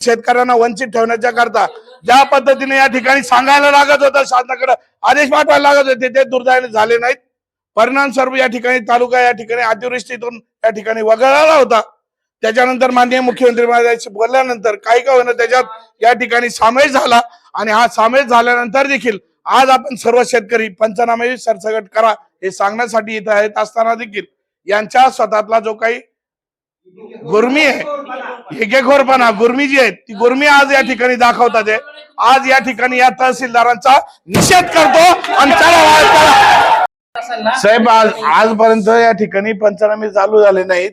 शेतकऱ्यांना वंचित ठेवण्याच्या करता ज्या पद्धतीने या ठिकाणी सांगायला लागत होतं शासनाकडे आदेश पाठवायला लागत होते ते दुर्दैवाने झाले नाहीत. परिणाम स्वरूप या ठिकाणी तालुका या ठिकाणी अतिवृष्टीतून या ठिकाणी वगळला होता. त्याच्यानंतर माननीय मुख्यमंत्री महाराजांशी बोलल्यानंतर काही का होईना त्याच्यात या ठिकाणी सामील झाला आणि हा सामील झाल्यानंतर देखील आज आपण सर्व शेतकरी पंचनामे सरसगट करा हे सांगण्यासाठी इथं येत असताना देखील यांच्या स्वतःतला जो काही गुर्मी आहे हेगेखोरपणा गुरमी जी आहे ती गुरमी आज या ठिकाणी दाखवतात आहे. आज या ठिकाणी या तहसीलदारांचा निषेध करतो आणि चला चला. साहेब आज आजपर्यंत या ठिकाणी पंचनामे चालू झाले नाहीत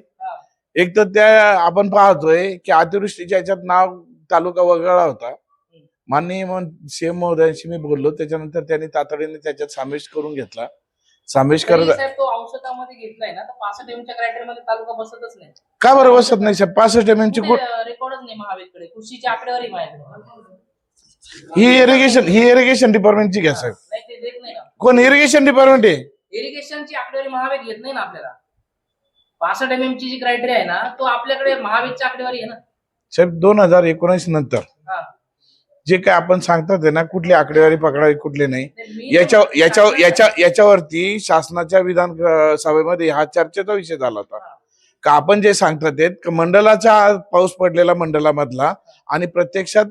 एक तर त्या आपण पाहतोय की अतिवृष्टीच्या याच्यात नाव तालुका वगळला होता माननीय सीएम महोदयांशी मी बोललो त्याच्यानंतर त्यांनी तातडीने त्याच्यात समावेश करून घेतला सामेश तरी करत तो औषधामध्ये घेतलाय ना तर पासष्ट एमच्या क्रायटेरिया मध्ये तालुका बसतच नाही. का बरं बसत नाही साहेब? पासष्ट एम ची कुठ रेकॉर्डच नाही महावेदकडे कृषीची आकडेवारी माझ्याकडे. ही इरिगेशन ही इरिगेशन डिपार्टमेंटची घ्या साहेब. नाही ते देत नाही ना. कोण? इरिगेशन डिपार्टमेंट आहे? इरिगेशनची आकडेवारी महावेद घेत नाही ना आपल्याला. पासष्ट एम ची जी क्रायटेरिया आहे ना तो आपल्याकडे महावेदची आकडेवारी आहे ना. साहेब दोन हजार एकोणीस नंतर हा. जे काय आपण सांगतात ना कुठली आकडेवारी पकडावी कुठली नाही. याच्या याच्या याच्या याच्यावरती शासनाच्या विधान सभेमध्ये हा चर्चेचा विषय झाला होता. का आपण जे सांगतात मंडलाचा पाऊस पडलेला मंडलामधला आणि प्रत्यक्षात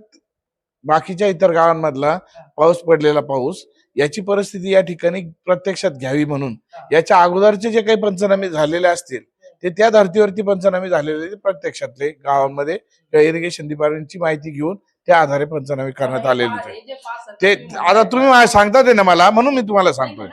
बाकीच्या इतर गावांमधला पाऊस पडलेला पाऊस याची परिस्थिती या ठिकाणी प्रत्यक्षात घ्यावी म्हणून. याच्या अगोदरचे जे काही पंचनामे झालेले असतील ते त्या धर्तीवरती पंचनामे झालेले प्रत्यक्षातले गावांमध्ये. इरिगेशन डिपार्टमेंटची माहिती घेऊन त्या आधारे पंचनामे करण्यात आलेले होते. जे 65 ते आता तुम्ही मला सांगतात आहे ना मला म्हणून मी तुम्हाला सांगतोय.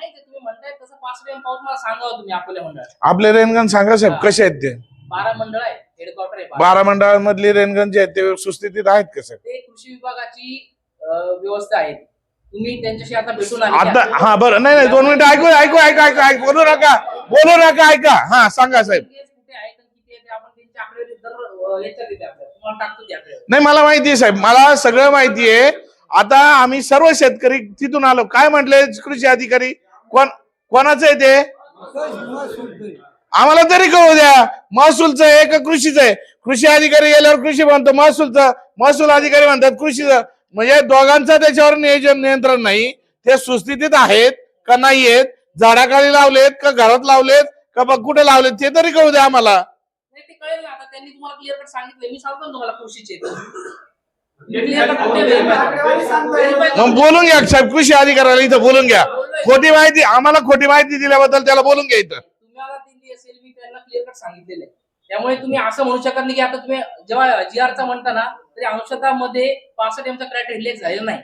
ते आपले रेनगन सांगा साहेब कसे आहेत ते? बारा मंडळ आहे बारा. मंडळांमधले रेनगन जे आहेत ते सुस्थितीत आहेत का साहेब? ते कृषी विभागाची व्यवस्था आहे. तुम्ही त्यांच्याशी आता भेटून हा बरं. नाही नाही दोन मिनिटं ऐकू ऐकू ऐकू ऐकू ऐकू बोलू नका. बोलू नका ऐका. हा सांगा साहेब. ते आपण त्यांची आकडेवारी दर याच्यात नाही मला माहिती आहे साहेब. मला सगळं माहिती आहे. आता आम्ही सर्व शेतकरी तिथून आलो. काय म्हटले कृषी अधिकारी? कोण कोणाचं आहे ते? आम्हाला तरी कळू द्या. महसूलचं आहे का कृषीचं आहे? कृषी अधिकारी गेल्यावर कृषी म्हणतो महसूलचं महसूल अधिकारी म्हणतात कृषीचं. म्हणजे दोघांचं त्याच्यावर नियोजन नियंत्रण नाही. ते सुस्थितीत आहेत का नाहीयेत झाडाखाली लावलेत का घरात लावलेत? का कुठे लावलेत? ते तरी कळू द्या आम्हाला. कळेल ना आता त्यांनी तुम्हाला क्लिअर कट सांगितलं मी सांगतो ना तुम्हाला कृषीचे मग बोलून घ्या साहेब कृषी अधिकाऱ्याला इथं बोलून घ्या. खोटी माहिती आम्हाला खोटी माहिती दिल्याबद्दल त्याला बोलून घ्या इथं. तुम्हाला दिली असेल मी त्यांना क्लिअर कट सांगितलेलं आहे. त्यामुळे तुम्ही असं म्हणू शकत नाही की आता तुम्ही जेव्हा जी आरचा म्हणता ना तरी अंशतामध्ये पासष्ट एमचा क्रायटेरिया रिलेक्स झालेला नाही.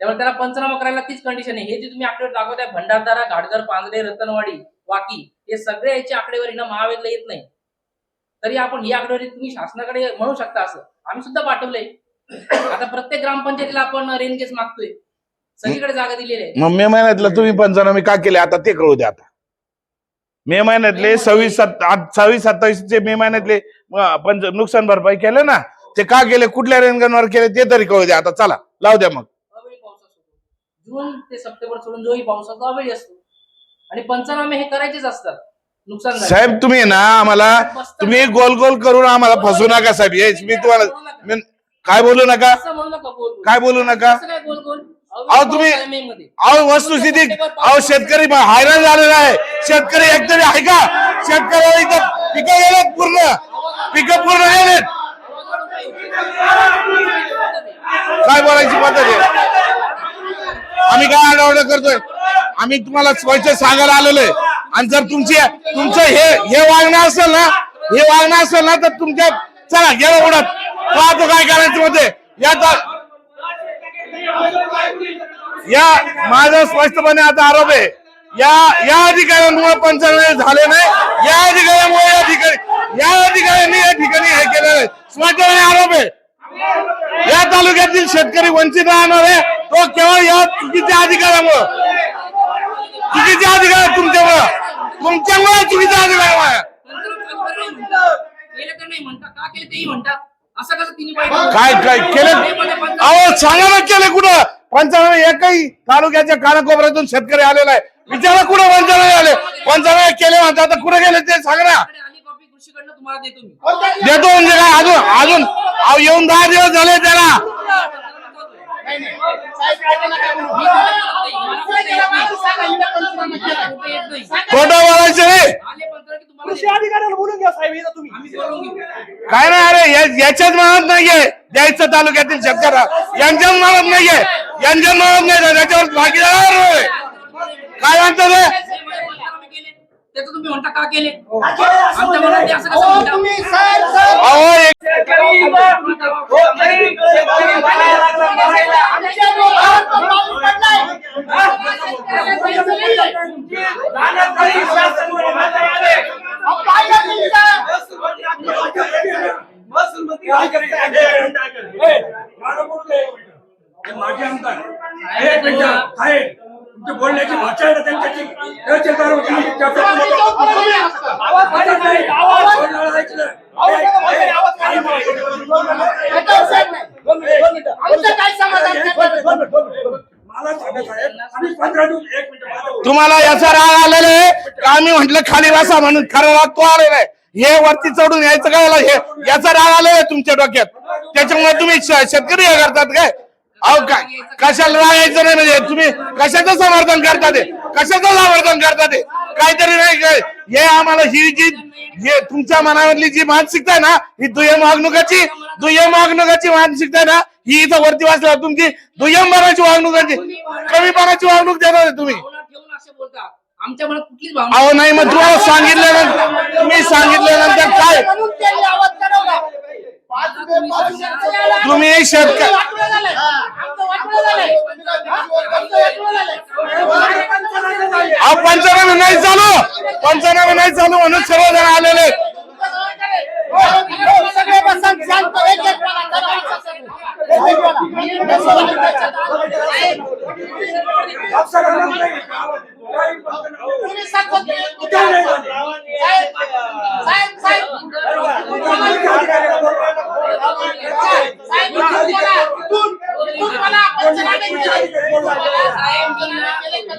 त्यामुळे त्याला पंचनामा करायला तीच कंडिशन आहे. हे जे तुम्ही आकडेवारी दाखवताय भंडारदारा घाटघर पांगरे रतनवाडी वाकी हे सगळे याची आकडेवारी ना महावेदला येत नाही. तरी आपण ही आकडेवारी तुम्ही शासनाकडे म्हणू शकता असं. आम्ही सुद्धा पाठवलंय. आता प्रत्येक ग्रामपंचायतीला आपण रेनगेस मागतोय. सगळीकडे जागा दिलेली आहे. मग मे महिन्यातलं तुम्ही पंचनामे का केले? आता ते कळू द्या आता. मे महिन्यातले सव्वीस सव्वीस सत्तावीस चे मे महिन्यातले पंच नुकसान भरपाई केलं ना? ते का केले? कुठल्या रेनगनवर केले? ते तरी कळू द्या आता. चला लावू द्या मग. जून ते सप्टेंबर सोडून जोही पाऊस असतो अवेळी असतो. आणि पंचनामे हे करायचेच असतात. साहेब तुम्ही ना आम्हाला तुम्ही गोल गोल करून आम्हाला फसू नका. साहेब. हेच मी तुम्हाला काय बोलू नका. काय बोलू नका? अहो, तुम्ही-. अहो वस्तुस्थिती अहो शेतकरी हैराण झालेला आहे. शेतकरी एकतरी आहे का? शेतकऱ्याला इथं पिकं गेलेत पूर्ण. पिकं पूर्ण गेलेत. काय बोलायची पद्धत आहे? आम्ही काय आढावडा करतोय? आम्ही तुम्हाला स्वच्छ सांगायला आलेलो आहे. आणि जर तुमची तुमचं हे हे वागणं असेल ना हे वागणं असेल ना तर तुमच्या चला गेलं उडत. पाहतो काय करायचं होते या तर- या माझा स्पष्टपणे आता आरोप आहे. या या अधिकाऱ्यांमुळे पंचनामे झाले नाही. या अधिकाऱ्यामुळे या ठिकाणी या अधिकाऱ्यांनी या ठिकाणी हे केलेलं आहे. स्पष्टपणे आरोप आहे. या तालुक्यातील शेतकरी वंचित राहणार आहे. तो केवळ या चुकीच्या अधिकाऱ्यामुळं. चुकीच्या अधिकार तुमच्यामुळं तुमच्यामुळे. चुकीच्या अधिकाऱ्यामुळे केलं तर नाही म्हणता का केलं तेही म्हणता असं कसं तिन्ही पाहिजे काय काय केलं? अहो सांगा ना केलं कुठं? पंचनामे एकही तालुक्याच्या कानाकोपऱ्यातून शेतकरी आलेला आहे. विचारा कुठं पंचनामे आले? पंचनामे केले म्हणतात आता कुठे गेले ते सांग ना. आली कॉपी कृषीकडे तुम्हाला देतो मी देतो म्हणजे काय? अजून अजून अहो येऊन दहा दिवस झाले त्याला. खोटं बोलायचं कृषी अधिकाऱ्याला बोलून घ्या साहेब तुम्ही. काय नाही अरे याच्याच मनात नाहीये. द्यायचं तालुक्यातील शेतकऱ्या. यांच्याच मनात नाहीये. यांच्याच मनात नाही त्याच्यावर भागीदार. काय म्हणतो ते त्याचं तुम्ही म्हणता का केले आमच्या मनात ते असं कसं म्हणता? अहो एक माझे आमदार एक मिनिट आहे बोलण्याची भाषा आहे ना त्यांच्याची त्याचे कारण होते. आम्ही चर्चा करू. आवाज नाही, आवाज बोलणारा ऐकलं. मला सांगा साहेब आम्ही पंधरा दिवस एक मिनिट माझं बोलू. तुम्हाला याचा राग आलेला आहे का आम्ही म्हंटल खाली बसा म्हणून खरा राग तो आलेला आहे हे वरती चढून यायचं काय हे याचा राग आलेला आहे तुमच्या डोक्यात त्याच्यामुळे तुम्ही श- शेतकरी हे करतात काय अहो काय कशाला राग यायचं नाही म्हणजे? तुम्ही कशाचं समर्थन करता ते? कशाचं समर्थन करता ते? काहीतरी नाही काय? हे आम्हाला ही जी हे तुमच्या मनामधली जी मानसिकता आहे ना ही दुय्यम वागणुकाची दुय्यम वागणुकाची मानसिकता आहे ना ही इथं वरती वाचल्यावर तुमची दुय्यमपणाची वागणुकाची कमीपणाची वागणूक देणार तुम्ही. भावना ठेवून असे बोलता आमच्या मनात कुठलीच भावना अहो नाही मग तुम्हाला सांगितल्यानंतर तुम्ही सांगितल्यानंतर काय? तुम्ही शेतकरी पंचनामे नाही चालू. पंचनामे नाही चालू म्हणून सर्वजण आलेले आहेत. कापसा करणार नाही. काही बोलणार नाही. कुठं नाही झाले. अजिबात बाकी करत नाही. कृषी अधिकारी बोलून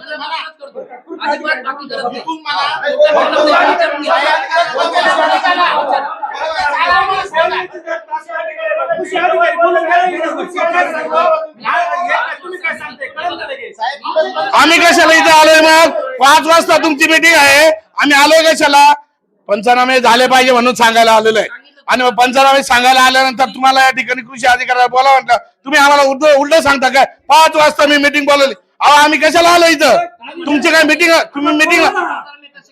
आम्ही कशाला इथे आलोय मग पाच वाजता तुमची मीटिंग आहे आम्ही आलोय कशाला पंचनामे झाले पाहिजे म्हणून सांगायला आलेलो आहे आणि मग पंचनामे सांगायला आल्यानंतर तुम्हाला या ठिकाणी कृषी अधिकाऱ्याला बोला म्हटलं तुम्ही आम्हाला उलट उलट सांगता काय पाच वाजता मी मीटिंग बोलवली अहो आम्ही कशाला आलो इथं? तुमची काय मीटिंग तुम्ही मीटिंग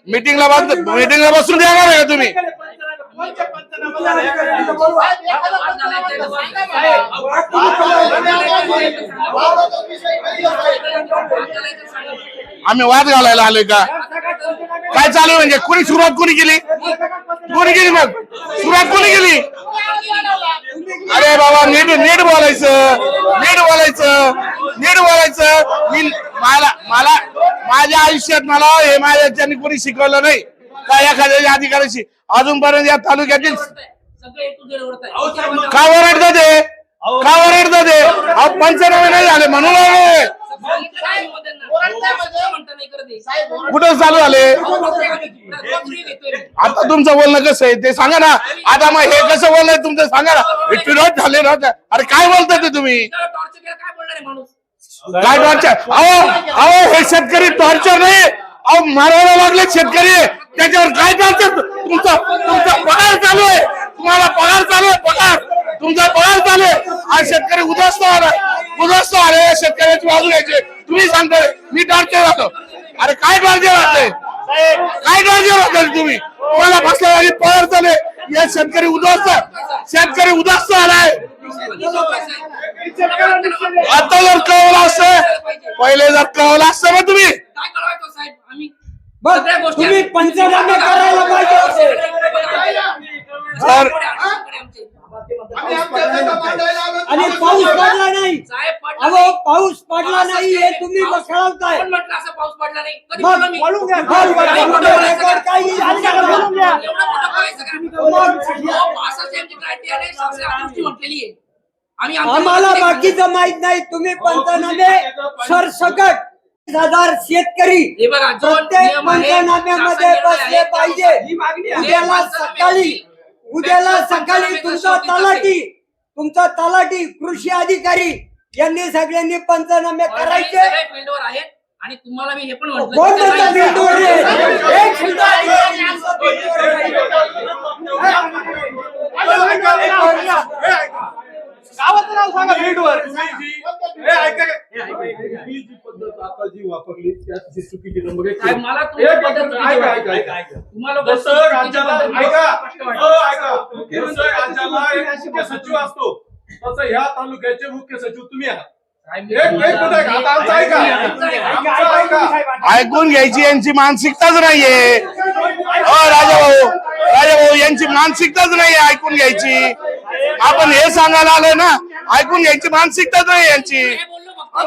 मिटिंगला बस मिटिंगला बसून देणार आहे का तुम्ही? आम्ही वाद घालायला आलोय का? काय चालू आहे म्हणजे? कुणी सुरुवात कुणी केली? कोणी केली मग? सुरुवात कुणी केली? अरे बाबा नीट नीट बोलायचं. नीट बोलायचं. नीट बोलायचं. मी मला मला माझ्या आयुष्यात मला हे माझ्याच्यानी कोणी शिकवलं नाही का एखाद्या अधिकाऱ्याशी अजूनपर्यंत या तालुक्यातील का ओरडत ते का ओरडत ते अहो पंचनामे नाही झाले म्हणून कुठं चालू झाले? आता तुमचं बोलणं कसं आहे? ते सांगा ना. आता मग हे कसं बोलणं तुमचं? सांगा ना. विरोध झाले अरे काय बोलता ते तुम्ही? काय टॉर्चर अहो अहो हे शेतकरी टॉर्चर नाही. अहो मारायला लागले शेतकरी. त्याच्यावर काय टॉर्चर तुमचा तुमचा पगार चालू आहे. तुम्हाला पगार चालू आहे पगार. तुमचा पगार चालू आहे. हा शेतकरी उदास आला उद्ध्वस्त आले शेतकऱ्याची बाजू घ्यायची. तुम्ही सांगताय मी टॉर्चर राहतो. अरे काय टॉर्चर राहते काय टॉर्चर राहते तुम्ही? तुम्हाला बसल्या जागी पगार चालू या शेतकरी उद्ध्वस्त शेतकरी उद्ध्वस्त आलाय आता जर कळवलं असतं पहिले जर कळवलं असतं ना तुम्ही. तुम्ही पंचनामे करायला पाहिजे आणि पाऊस पडला. नाही. अहो नाही. पाऊस पडला नाही हे तुम्ही खेळवताय कोण म्हटलं असं पाऊस पडला नाही? आम्हाला बाकीचं माहीत नाही. तुम्ही पंचनामे सरसकट हजार शेतकरी हे प्रत्येक पंचनाम्यामध्ये बसले पाहिजे. सकाळी. उद्याला सकाळी तुमचा तलाठी तुमचा तलाठी कृषी अधिकारी यांनी सगळ्यांनी पंचनामे करायचे. आणि तुम्हाला मी हे पण कोण म्हणतं त्यांना- फील्डवर आहे? एक फील्ड अधिकारी आमचा फील्डवर आहे. गावाचं नाव सांगा फील्डवर ही जी पद्धत आता जी वापरली ती अतिशय चुकीची नंबर एक साहेब, मला तुमची एक पद्धत मिनिट, चुकीची ऐका, वाटते. ऐका, ऐका. तुम्हाला जसं चुकीची राज्याला पद्धत ऐका. स्पष्ट वाटते. हो, ऐका. जसं राज्याला एक मुख्य सचिव असतो तसं ह्या तालुक्याचे मुख्य सचिव तुम्ही आहात. साहेब, एक एक मिनिट ऐका आता आमचं ऐका. आमचं ऐका. आमचं ऐका. ऐकून घ्यायची यांची मानसिकताच नाहीये. हो राजाभाऊ राजाभाऊ यांची मानसिकताच नाहीये ऐकून घ्यायची. आपण हे सांगायला आलोय ना ऐकून घ्यायची मानसिकताच नाही यांची हे बोललो फक्त.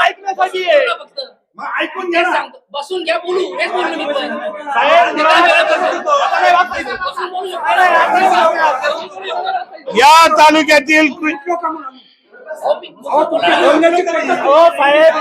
ऐकण्यासाठी आहे. बोललो फक्त. ऐकून तेच सांगतो. बसून बोललो मी पण साहेब? आता काय बोलू. या तालुक्यातील कृ- हो, मी- हो साहेब